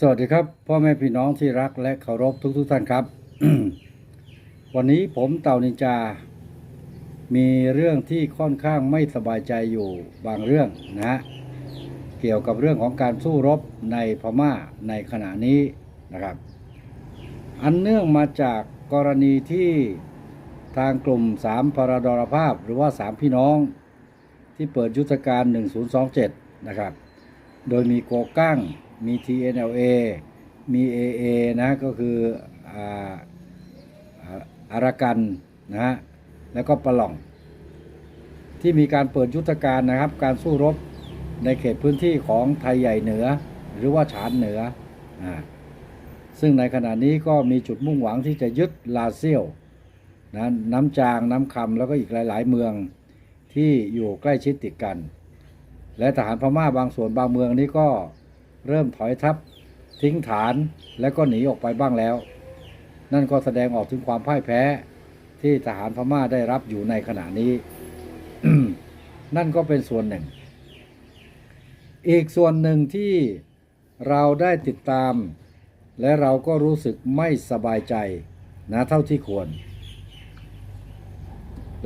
สวัสดีครับ พ่อแม่พี่น้องที่รักและเคารพทุกทุกท่านครับ วันนี้ผมเต่านินจา มีเรื่องที่ค่อนข้างไม่สบายใจอยู่บางเรื่องนะฮะเกี่ยวกับเรื่องของการสู้รบในพม่าในขณะนี้นะครับ อันเนื่องมาจากกรณีที่ทางกลุ่มสามพรดรภาพ หรือว่าสามพี่น้อง ที่เปิดยุทธการ 1027 นะครับ โดยมีโกกั้ง มี TNLA มี AA นะก็คืออารากันนะฮะแล้วก็ปะหล่อง ที่มีการเปิดยุทธการนะครับ การสู้รบในเขตพื้นที่ของไทยใหญ่เหนือ หรือว่าฉานเหนืออ่าซึ่งในขณะนี้ก็มีจุดมุ่งหวังที่จะยึดลาเซียวนะน้ำจางน้ำคำแล้วก็อีกหลาย ๆ เมืองที่อยู่ใกล้ชิดติดกัน และทหารพม่าบางส่วนบางเมืองนี้ก็ เริ่มถอยทัพทิ้งฐานและก็หนีออกไปบ้างแล้ว นั่นก็แสดงออกถึงความพ่ายแพ้ที่ทหารพม่าได้รับอยู่ในขณะนี้ นั่นก็เป็นส่วนหนึ่ง อีกส่วนหนึ่งที่เราได้ติดตาม และเราก็รู้สึกไม่สบายใจนะเท่าที่ควร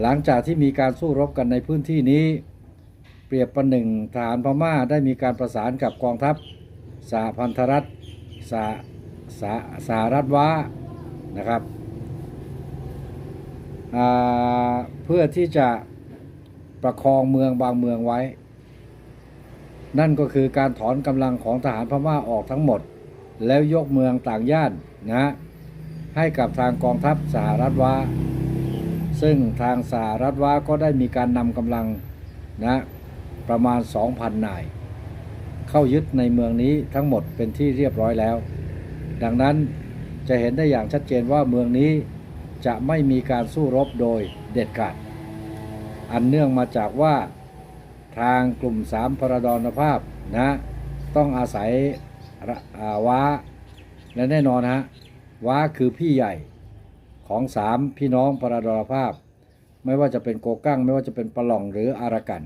หลังจากที่มีการสู้รบกันในพื้นที่นี้ เปรียบประหนึ่งทหารพม่าได้มีการประสานกับกองทัพ สหพันธรัฐสหสหสหรัฐว้านะครับเพื่อที่จะประคองเมืองบางเมืองไว้ นั่นก็คือการถอนกำลังของทหารพม่าออกทั้งหมด แล้วยกเมืองต่างย่านนะให้กับทางกองทัพสหรัฐว้าซึ่งทางสหรัฐว้าก็ได้มีการนำกำลังนะประมาณ 2,000 นาย เข้ายึดในเมืองนี้ทั้งหมดเป็นที่เรียบร้อยแล้ว ดังนั้นจะเห็นได้อย่างชัดเจนว่าเมืองนี้จะไม่มีการสู้รบโดยเด็ดขาด อันเนื่องมาจากว่าทางกลุ่มสามพระดรภาพนะต้องอาศัยาว้า และแน่นอนฮะว้าคือพี่ใหญ่ของสามพี่น้องพระดรภาพ ไม่ว่าจะเป็นโกกั้ง ไม่ว่าจะเป็นปะล่องหรืออารากัน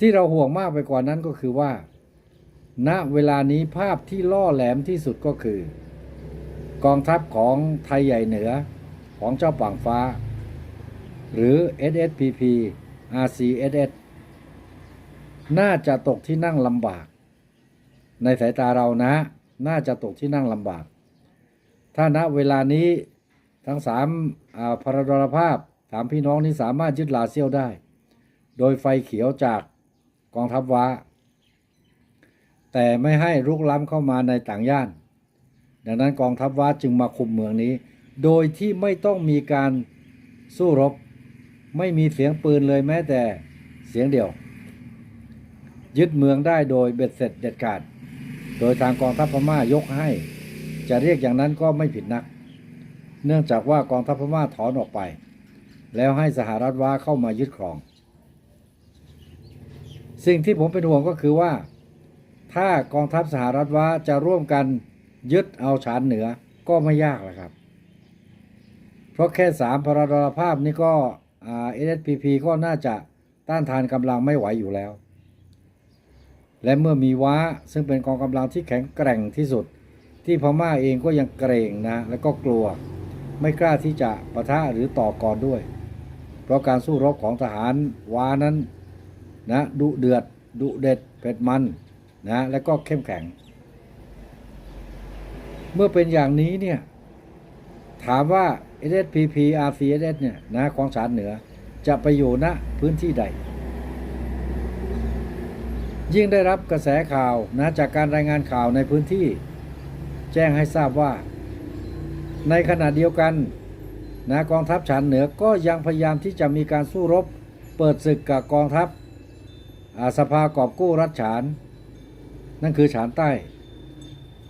ที่เราห่วงมากไปกว่านั้นก็คือว่า ณเวลานี้ภาพที่ล่อแหลมที่สุดก็คือ กองทัพของไทยใหญ่เหนือของเจ้าป่างฟ้า หรือ SSPP RCSS น่าจะตกที่นั่งลำบาก ในสายตาเรานะ น่าจะตกที่นั่งลำบาก ถ้าณเวลานี้ทั้งสามอ่าพรดรภาพสามพี่น้องนี้สามารถยึดลาเซียวได้ โดยไฟเขียวจาก กองทัพว้า แต่ไม่ให้รุกล้ำเข้ามาในต่างย่าน ดังนั้นกองทัพว้าจึงมาคุมเมืองนี้ โดยที่ไม่ต้องมีการสู้รบ ไม่มีเสียงปืนเลยแม้แต่เสียงเดียว ยึดเมืองได้โดยเบ็ดเสร็จเด็ดขาด โดยทางกองทัพพม่ายกให้ จะเรียกอย่างนั้นก็ไม่ผิดนัก เนื่องจากว่ากองทัพพม่าถอนออกไป แล้วให้สหรัฐว้าเข้ามายึดครอง สิ่งที่ผมเป็นห่วงก็คือว่า ถ้ากองทัพสหรัฐว่าจะร่วมกันยึดเอาฉานเหนือก็ไม่ยากแหละครับ เพราะแค่สามพรดรภาพนี่ก็เอสพีพีก็น่าจะต้านทานกำลังไม่ไหวอยู่แล้ว และเมื่อมีว้าซึ่งเป็นกองกำลังที่แข็งแกร่งที่สุด ที่พม่าเองก็ยังเกรงนะ แล้วก็กลัว ไม่กล้าที่จะปะทะหรือต่อกรด้วย เพราะการสู้รบของทหารว้านั้น นะดุเดือดดุเด็ดเผ็ดมันนะและก็เข้มแข็ง เมื่อเป็นอย่างนี้เนี่ยถามว่า SSPP RCSS เนี่ยนะของสารเหนือจะไปอยู่ณพื้นที่ใด ยิ่งได้รับกระแสข่าวนะจากการรายงานข่าวในพื้นที่ แจ้งให้ทราบว่า ในขณะเดียวกันนะกองทัพฉานเหนือก็ยังพยายามที่จะมีการสู้รบ เปิดศึกกับกองทัพ สภากอบกู้รัฐฉาน นั่นคือฉานใต้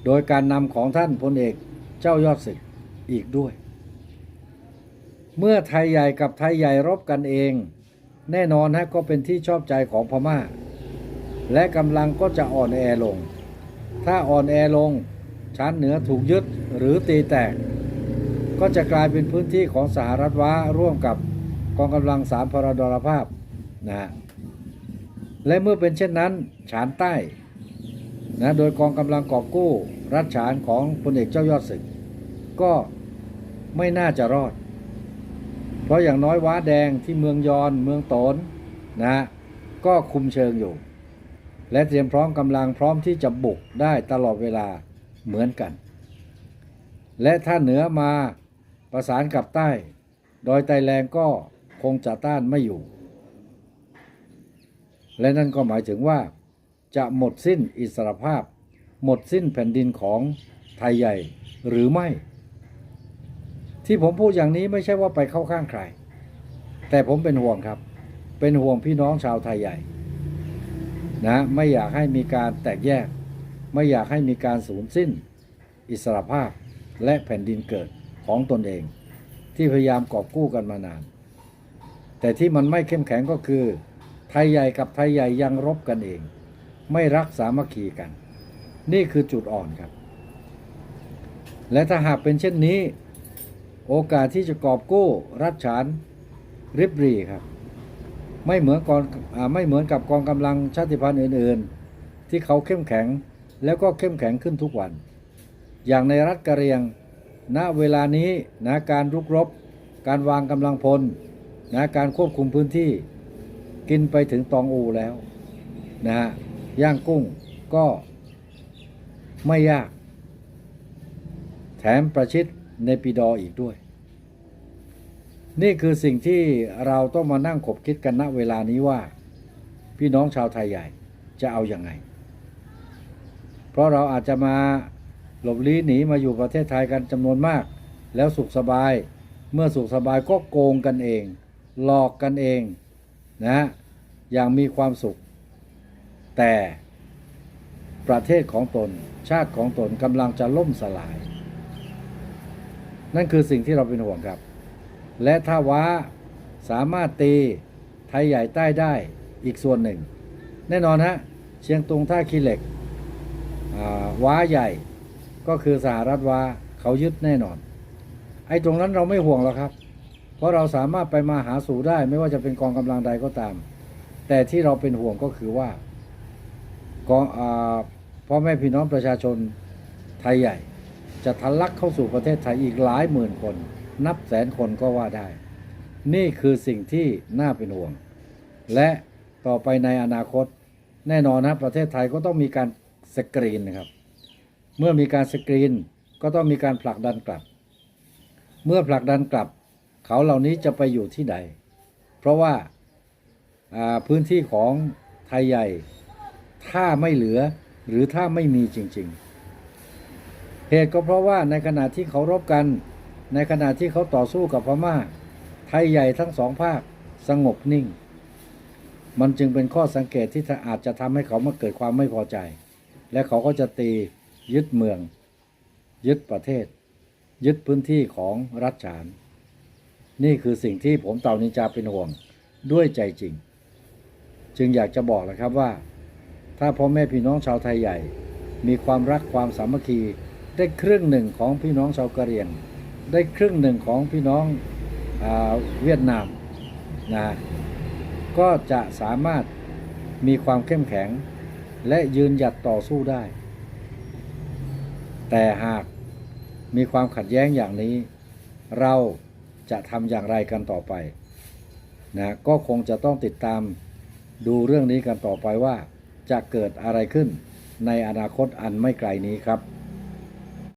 โดยการนำของท่านพลเอกเจ้ายอดศึกอีกด้วย เมื่อไทยใหญ่กับไทยใหญ่รบกันเอง แน่นอนฮะก็เป็นที่ชอบใจของพม่า และกำลังก็จะอ่อนแอลง ถ้าอ่อนแอลงชานเหนือถูกยึดหรือตีแตก ก็จะกลายเป็นพื้นที่ของสหรัฐว้าร่วมกับกองกำลังสามพรดรภาพนะฮะ และเมื่อเป็นเช่นนั้นฉานใต้นะโดยกองกำลังกอบกู้ รัฐฉานของพลเอกเจ้ายอดศึก ก็ไม่น่าจะรอด เพราะอย่างน้อยว้าแดงที่เมืองยอนเมืองตนนะก็คุมเชิงอยู่ และเตรียมพร้อมกำลังพร้อมที่จะบุกได้ตลอดเวลาเหมือนกัน และถ้าเหนือมาประสานกับใต้ ดอยไตแรงก็คงจะต้านไม่อยู่ และนั่นก็หมายถึงว่า จะหมดสิ้นอิสรภาพ หมดสิ้นแผ่นดินของไทยใหญ่หรือไม่ ที่ผมพูดอย่างนี้ไม่ใช่ว่าไปเข้าข้างใคร แต่ผมเป็นห่วงครับ เป็นห่วงพี่น้องชาวไทยใหญ่นะไม่อยากให้มีการแตกแยก ไม่อยากให้มีการสูญสิ้น อิสรภาพและแผ่นดินเกิดของตนเอง ที่พยายามกอบกู้กันมานาน แต่ที่มันไม่เข้มแข็งก็คือ ไทยใหญ่กับไทยใหญ่ยังรบกันเอง ไม่รักสามัคคีกัน นี่คือจุดอ่อนครับ และถ้าหากเป็นเช่นนี้ โอกาสที่จะกอบกู้รัฐฉานริบรีครับ ไม่เหมือนกองอาไม่เหมือนกับกองกำลังชาติพันธุ์อื่น ๆ ที่เขาเข้มแข็งแล้วก็เข้มแข็งขึ้นทุกวัน อย่างในรัฐกะเหรียง ณเวลานี้นะการรุกรบ การวางกำลังพลนะการควบคุมพื้นที่ กินไปถึงตองอูแล้วนะฮะย่างกุ้งก็ไม่ยาก แถมประชิดในปีดออีกด้วย นี่คือสิ่งที่เราต้องมานั่งขบคิดกันณเวลานี้ว่า พี่น้องชาวไทยใหญ่จะเอาอยัางไง เพราะเราอาจจะมาหลบลี้หนีมาอยู่ประเทศไทยกันจำนวนมาก แล้วสุขสบายเมื่อสุขสบายก็โกงกันเอง หลอกกันเอง นะอย่างมีความสุข แต่ประเทศของตนชาติของตนกำลังจะล่มสลาย นั่นคือสิ่งที่เราเป็นห่วงครับ และถ้าว้าสามารถตีไทยใหญ่ใต้ได้อีกส่วนหนึ่ง แน่นอนฮะเชียงตุงท่าขี้เหล็กว้าใหญ่ก็คือสหรัฐว้าเขายึดแน่นอน ไอ้ตรงนั้นเราไม่ห่วงหรอกครับ เพราะเราสามารถไปมาหาสู่ได้ ไม่ว่าจะเป็นกองกำลังใดก็ตาม แต่ที่เราเป็นห่วงก็คือว่ากองพ่อแม่พี่น้องประชาชนไทยใหญ่ จะทะลักเข้าสู่ประเทศไทยอีกหลายหมื่นคน นับแสนคนก็ว่าได้ นี่คือสิ่งที่น่าเป็นห่วง และต่อไปในอนาคตแน่นอนนะประเทศไทยก็ต้องมีการสกรีนนะครับ เมื่อมีการสกรีนก็ต้องมีการผลักดันกลับ เมื่อผลักดันกลับ เขาเหล่านี้จะไปอยู่ที่ใดเพราะว่าพื้นที่ของไทยใหญ่ ถ้าไม่เหลือหรือถ้าไม่มีจริง ๆ เหตุก็เพราะว่าในขณะที่เขารบกัน ในขณะที่เขาต่อสู้กับพม่า ไทยใหญ่ทั้งสองภาคสงบนิ่ง มันจึงเป็นข้อสังเกตที่อาจจะทำให้เขามาเกิดความไม่พอใจ และเขาก็จะตียึดเมือง ยึดประเทศ ยึดพื้นที่ของรัฐฉาน นี่คือสิ่งที่ผมเต่านินจาเป็นห่วงด้วยใจจริง จึงอยากจะบอกนะครับว่า ถ้าพ่อแม่พี่น้องชาวไทยใหญ่ มีความรักความสามัคคีได้ครึ่งหนึ่งของพี่น้องชาวกะเหรี่ยง ได้ครึ่งหนึ่งของพี่น้องอเวียดนามนะก็จะสามารถมีความเข้มแข็ง และยืนหยัดต่อสู้ได้ แต่หากมีความขัดแย้งอย่างนี้ เรา จะทำอย่างไรกันต่อไปนะก็คงจะต้องติดตามดูเรื่องนี้กันต่อไปว่า จะเกิดอะไรขึ้นในอนาคตอันไม่ไกลนี้ครับ